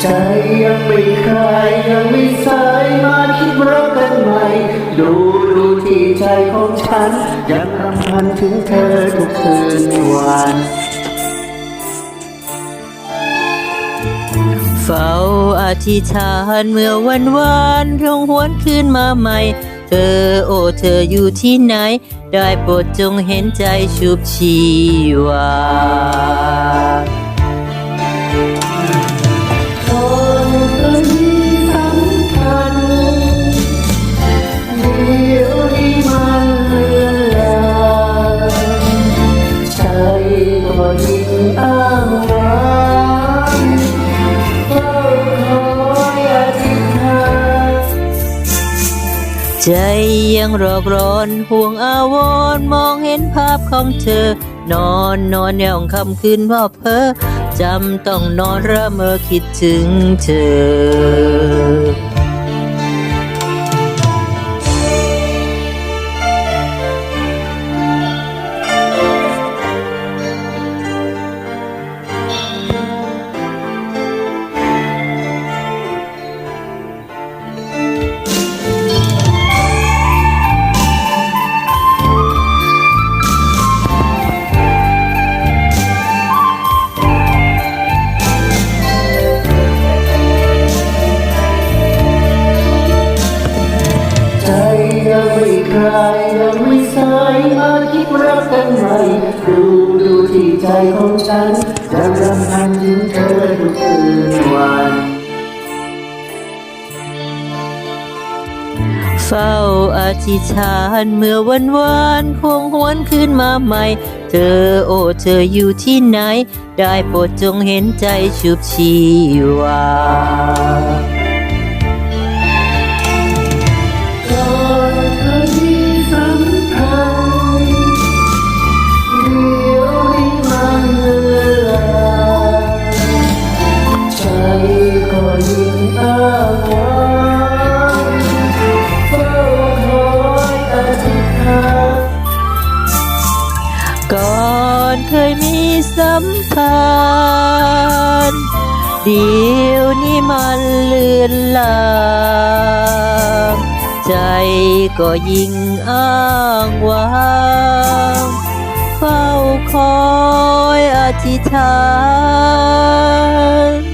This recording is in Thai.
ใจยังไม่คลายยังไม่สายมาคิดรักกันใหม่ ดูดูที่ใจของฉัน ยังรำพันถึงเธอทุกคืนวันเฝ้าอธิษฐานเมื่อวันวานรงหวนคืนมาใหม่ เธอ โอ้เธออยู่ที่ไหน ได้โปรดจงเห็นใจชุบชีวาคนคนที่สำคัญเดียวนี้มันเลือกใจก็ยิ่งอ้างว้าง ใจยังรอกร้อนห่วงอาวรมองเห็นภาพของเธอ นอนนอนย่องคำคืนว่าเพ้อจำต้องนอนระเมอคิดถึงเธอ รักกันใหม่ดูดูที่ใจของฉันจะรำพันถึงเธอทุกคืนวันเฝ้าอธิษฐานเมื่อวันวานคงหวนคืนมาใหม่ เธอโอ้เธออยู่ที่ไหน ได้โปรดจงเห็นใจชุบชีวา ยิ่งอ้างว้างเฝ้าคอยอธิษฐานก่อนเคยมีสัมพันธ์เดี๋ยวนี้มันเลือนลางใจก็ยิ่งอ้างว้างเฝ้าคอยอธิษฐาน